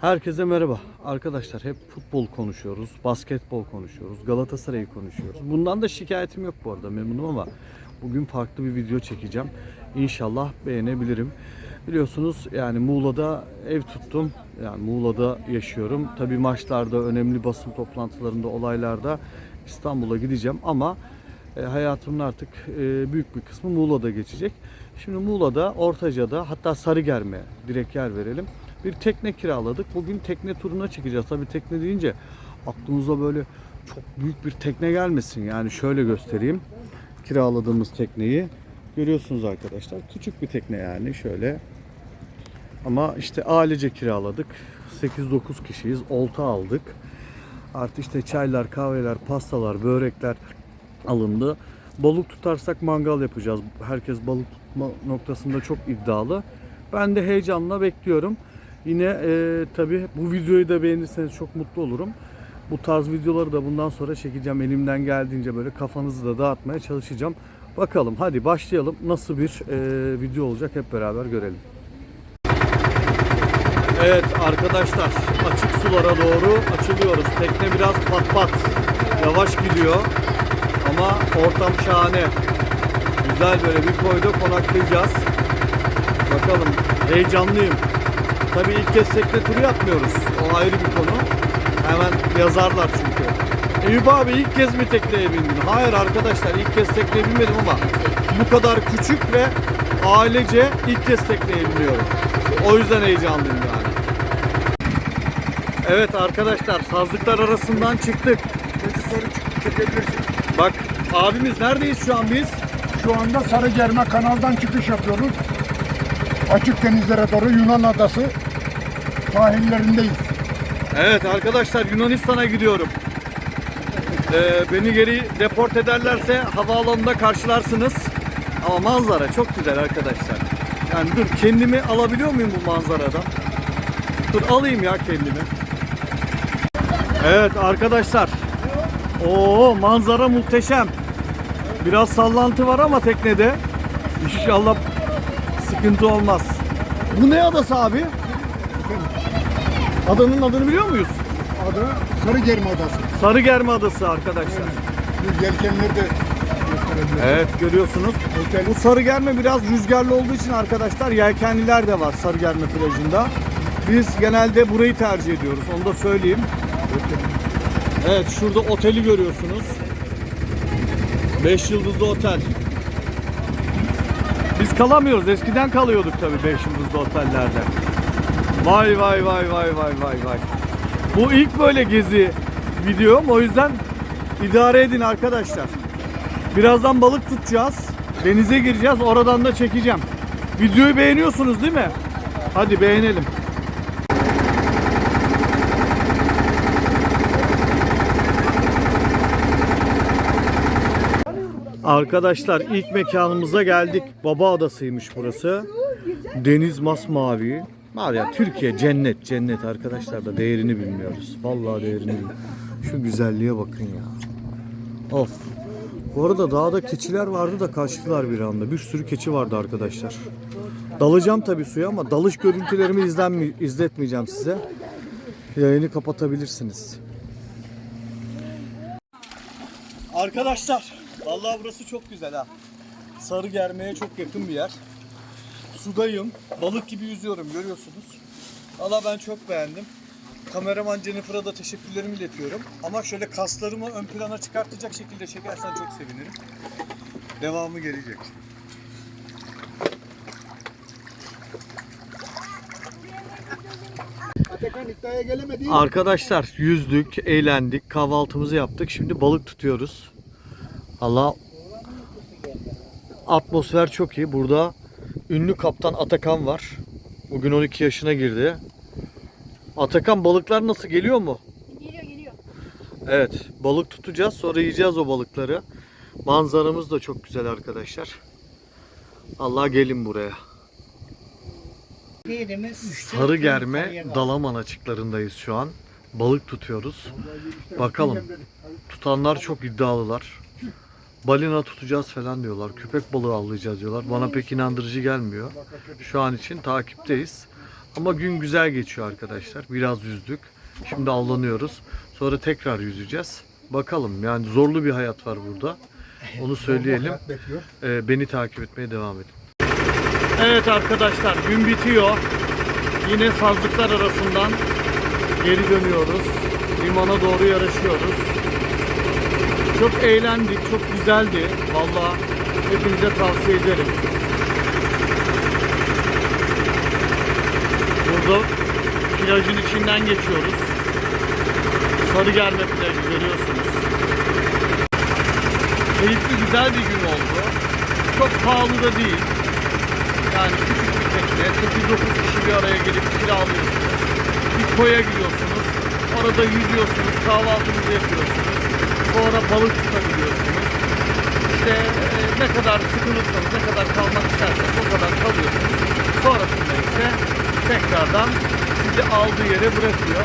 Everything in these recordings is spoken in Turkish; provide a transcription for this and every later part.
Herkese merhaba. Arkadaşlar hep futbol konuşuyoruz, basketbol konuşuyoruz, Galatasaray'ı konuşuyoruz. Bundan da şikayetim yok bu arada memnunum ama bugün farklı bir video çekeceğim. İnşallah beğenebilirim. Biliyorsunuz yani Muğla'da ev tuttum. Yani Muğla'da yaşıyorum. Tabii maçlarda, önemli basın toplantılarında, olaylarda İstanbul'a gideceğim ama e, hayatımın artık e, büyük bir kısmı Muğla'da geçecek. Şimdi Muğla'da, Ortaca'da hatta Sarıgerme direkt yer verelim. Bir tekne kiraladık. Bugün tekne turuna çıkacağız. Tabii tekne deyince aklımıza böyle çok büyük bir tekne gelmesin. Yani şöyle göstereyim. Kiraladığımız tekneyi görüyorsunuz arkadaşlar. Küçük bir tekne yani şöyle. Ama işte ailece kiraladık. 8-9 kişiyiz. Olta aldık. Artı işte çaylar, kahveler, pastalar, börekler alındı. Balık tutarsak mangal yapacağız. Herkes balık tutma noktasında çok iddialı. Ben de heyecanla bekliyorum. Yine e, tabii bu videoyu da beğenirseniz çok mutlu olurum. Bu tarz videoları da bundan sonra çekeceğim. Elimden geldiğince böyle kafanızı da dağıtmaya çalışacağım. Bakalım hadi başlayalım. Nasıl bir e, video olacak hep beraber görelim. Evet arkadaşlar açık sulara doğru açılıyoruz. Tekne biraz pat pat yavaş gidiyor ama ortam şahane. Güzel böyle bir koyda konaklayacağız. Bakalım heyecanlıyım. Tabii ilk kez tekne turu yapmıyoruz. O ayrı bir konu. Hemen yazarlar çünkü. Eyüp abi ilk kez mi tekneye bindin? Hayır arkadaşlar ilk kez tekneye binmedim ama bu kadar küçük ve ailece ilk kez tekneye biniyorum. O yüzden heyecanlıyım yani. Evet arkadaşlar sazlıklar arasından çıktık. çekebilirsin. Bak abimiz neredeyiz şu an biz? Şu anda Sarıgerme kanaldan çıkış yapıyoruz. Açık denizlere doğru Yunan adası sahillerindeyiz. Evet arkadaşlar Yunanistan'a gidiyorum. Ee, beni geri deport ederlerse havaalanında karşılarsınız. Ama manzara çok güzel arkadaşlar. Yani dur kendimi alabiliyor muyum bu manzaradan? Dur alayım ya kendimi. Evet arkadaşlar. Oo manzara muhteşem. Biraz sallantı var ama teknede. İnşallah sıkıntı olmaz. Bu ne adası abi? Adanın adını biliyor muyuz? Adı Sarıgerme adası. Sarıgerme Adası arkadaşlar. Bu yelkenleri de gösterebiliriz. Evet görüyorsunuz. Otel- Bu Sarıgerme biraz rüzgarlı olduğu için arkadaşlar yelkenliler de var Sarıgerme plajında. Biz genelde burayı tercih ediyoruz. Onu da söyleyeyim. Evet şurada oteli görüyorsunuz. 5 yıldızlı otel. Biz kalamıyoruz. Eskiden kalıyorduk tabii 5 yıldızlı otellerde. Vay vay vay vay vay vay vay. Bu ilk böyle gezi videom. O yüzden idare edin arkadaşlar. Birazdan balık tutacağız. Denize gireceğiz. Oradan da çekeceğim. Videoyu beğeniyorsunuz değil mi? Hadi beğenelim. Arkadaşlar ilk mekanımıza geldik. Baba Adası'ymış burası. Deniz masmavi. Var ya Türkiye cennet cennet arkadaşlar da değerini bilmiyoruz. Vallahi değerini bilmiyoruz. Şu güzelliğe bakın ya. Of. Bu arada dağda keçiler vardı da kaçtılar bir anda. Bir sürü keçi vardı arkadaşlar. Dalacağım tabii suya ama dalış görüntülerimi izlenmi izletmeyeceğim size. Yayını kapatabilirsiniz. Arkadaşlar, vallahi burası çok güzel ha. Sarı germeye çok yakın bir yer. Sudayım, balık gibi yüzüyorum görüyorsunuz. Valla ben çok beğendim. Kameraman Jennifer'a da teşekkürlerimi iletiyorum. Ama şöyle kaslarımı ön plana çıkartacak şekilde çekersen çok sevinirim. Devamı gelecek. Arkadaşlar yüzdük, eğlendik, kahvaltımızı yaptık. Şimdi balık tutuyoruz. Allah atmosfer çok iyi. Burada ünlü kaptan Atakan var. Bugün 12 yaşına girdi. Atakan balıklar nasıl geliyor mu? Geliyor geliyor. Evet, balık tutacağız. Sonra yiyeceğiz o balıkları. Manzaramız da çok güzel arkadaşlar. Allah gelin buraya. Sarıgerme Dalaman açıklarındayız şu an. Balık tutuyoruz. Bakalım. Tutanlar çok iddialılar. Balina tutacağız falan diyorlar. Köpek balığı avlayacağız diyorlar. Bana pek inandırıcı gelmiyor. Şu an için takipteyiz. Ama gün güzel geçiyor arkadaşlar. Biraz yüzdük. Şimdi avlanıyoruz. Sonra tekrar yüzeceğiz. Bakalım yani zorlu bir hayat var burada. Onu söyleyelim. Ee, beni takip etmeye devam edin. Evet arkadaşlar gün bitiyor. Yine sazlıklar arasından geri dönüyoruz. Limana doğru yarışıyoruz. Çok eğlendik, çok güzeldi. Valla hepinize tavsiye ederim. Burada plajın içinden geçiyoruz. Sarıgerme plajı görüyorsunuz. Keyifli güzel bir gün oldu. Çok pahalı da değil. Yani küçük bir tekne, 8-9 kişi bir araya gelip kiralıyorsunuz. Bir koya gidiyorsunuz. Orada yüzüyorsunuz, kahvaltınızı yapıyorsunuz. Sonra balık tutabiliyorsunuz. İşte e, ne kadar sıkılırsanız, ne kadar kalmak isterseniz o kadar kalıyorsunuz. Sonrasında ise tekrardan sizi aldığı yere bırakıyor.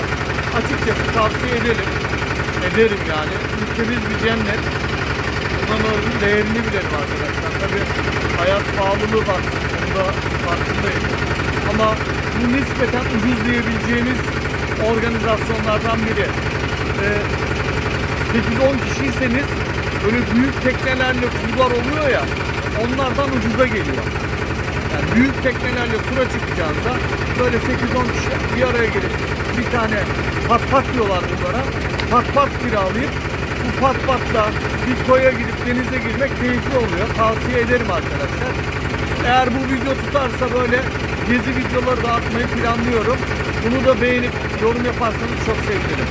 Açıkçası tavsiye ederim. Ederim yani. Ülkemiz bir cennet. Bunların değerini bilelim arkadaşlar. Tabi hayat pahalılığı var. Bunda farkındayım. Ama bu nispeten ucuz diyebileceğimiz organizasyonlardan biri. Ee, 8-10 kişiyseniz böyle büyük teknelerle turlar oluyor ya onlardan ucuza geliyor. Yani büyük teknelerle tura çıkacağınızda böyle 8-10 kişi bir araya gelip bir tane pat pat diyorlar bunlara. Pat pat kiralayıp bu pat patla bir koya gidip denize girmek keyifli oluyor. Tavsiye ederim arkadaşlar. Eğer bu video tutarsa böyle gezi videoları da atmayı planlıyorum. Bunu da beğenip yorum yaparsanız çok sevinirim.